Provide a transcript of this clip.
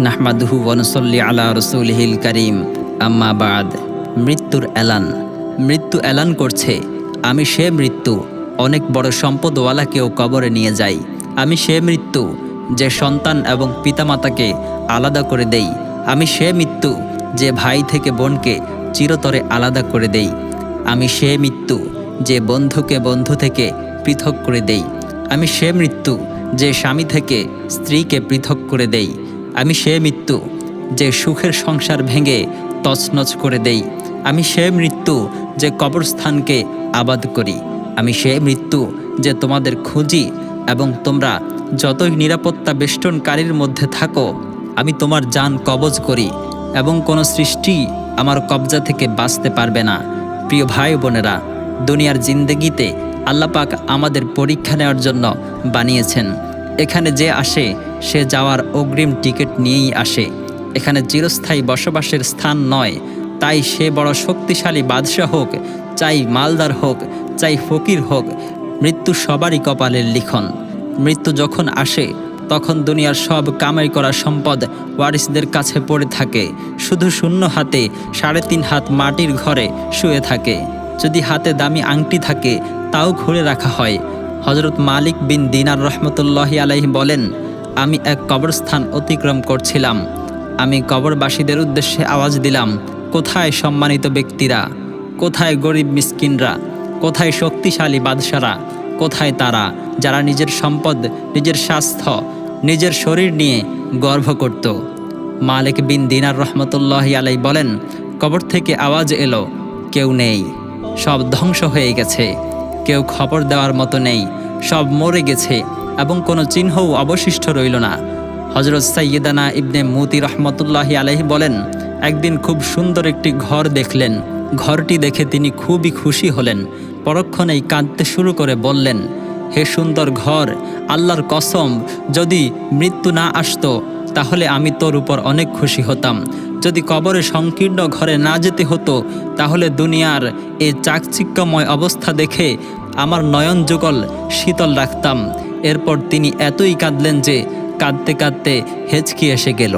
নাহমাদুহু ওয়ানুসল্লি আলা রসুলহিল করিম। আম্মা বাদ, মৃত্যুর এলান। মৃত্যু এলান করছে, আমি সে মৃত্যু, অনেক বড় সম্পদওয়ালাকেও কবরে নিয়ে যাই। আমি সে মৃত্যু, যে সন্তান এবং পিতামাতাকে আলাদা করে দেই। আমি সে মৃত্যু, যে ভাই থেকে বোনকে চিরতরে আলাদা করে দেই। আমি সে মৃত্যু, যে বন্ধুকে বন্ধু থেকে পৃথক করে দেই। আমি সে মৃত্যু, যে স্বামী থেকে স্ত্রীকে পৃথক করে দেই। আমি সে মৃত্যু যে সুখের সংসার ভেঙে তছনছ করে দেই। আমি সে মৃত্যু যে কবরস্থানকে আবাদ করি। আমি সে মৃত্যু যে তোমাদের খুঁজি এবং তোমরা যতই নিরাপত্তা বেষ্টনকারীর মধ্যে থাকো, আমি তোমার যান কবজ করি এবং কোনো সৃষ্টি আমার কবজা থেকে বাঁচতে পারবে না। প্রিয় ভাই বোনেরা, দুনিয়ার জিন্দগিতে আল্লাপাক আমাদের পরীক্ষা নেওয়ার জন্য বানিয়েছেন। এখানে যে আসে, সে যাওয়ার অগ্রিম টিকিট নিয়েই আসে। এখানে চিরস্থায়ী বসবাসের স্থান নয়। তাই সে বড় শক্তিশালী বাদশাহ হোক, চাই মালদার হোক, চাই ফকির হোক, মৃত্যু সবারই কপালের লিখন। মৃত্যু যখন আসে, তখন দুনিয়ার সব কামাই করা সম্পদ ওয়ারিসদের কাছে পড়ে থাকে। শুধু শূন্য হাতে, সাড়ে তিন হাত মাটির ঘরে শুয়ে থাকে। যদি হাতে দামি আংটি থাকে, তাও ঘুরে রাখা হয়। হজরত মালিক বিন দিনার রহমতুল্লাহ আলাইহি বলেন, আমি এক কবরস্থান অতিক্রম করছিলাম। আমি কবরবাসীদের উদ্দেশ্যে আওয়াজ দিলাম, কোথায় সম্মানিত ব্যক্তিরা? কোথায় গরিব মিসকিনরা? কোথায় শক্তিশালী বাদশারা? কোথায় তারা, যারা নিজের সম্পদ, নিজের স্বাস্থ্য, নিজের শরীর নিয়ে গর্ব করত? মালিক বিন দিনার রহমতুল্লাহ আলাই বলেন, কবর থেকে আওয়াজ এলো, কেউ নেই। সব ধ্বংস হয়ে গেছে। কেউ খবর দেওয়ার মতো নেই। সব মরে গেছে এবং কোনো চিহ্নও অবশিষ্ট রইল না। হজরত সাইয়েদানা ইবনে মুতি রহমতুল্লাহ আলহি বলেন, একদিন খুব সুন্দর একটি ঘর দেখলেন। ঘরটি দেখে তিনি খুবই খুশি হলেন। পরক্ষণেই কাঁদতে শুরু করে বললেন, হে সুন্দর ঘর, আল্লাহর কসম, যদি মৃত্যু না আসতো তাহলে আমি তোর উপর অনেক খুশি হতাম। যদি কবরে সংকীর্ণ ঘরে না যেতে হতো, তাহলে দুনিয়ার এই চাকচিক্যময় অবস্থা দেখে আমার নয়ন যুগল শীতল রাখতাম। এরপর তিনি এতই কাঁদলেন যে কাঁদতে কাঁদতে হেঁচকি এসে গেল।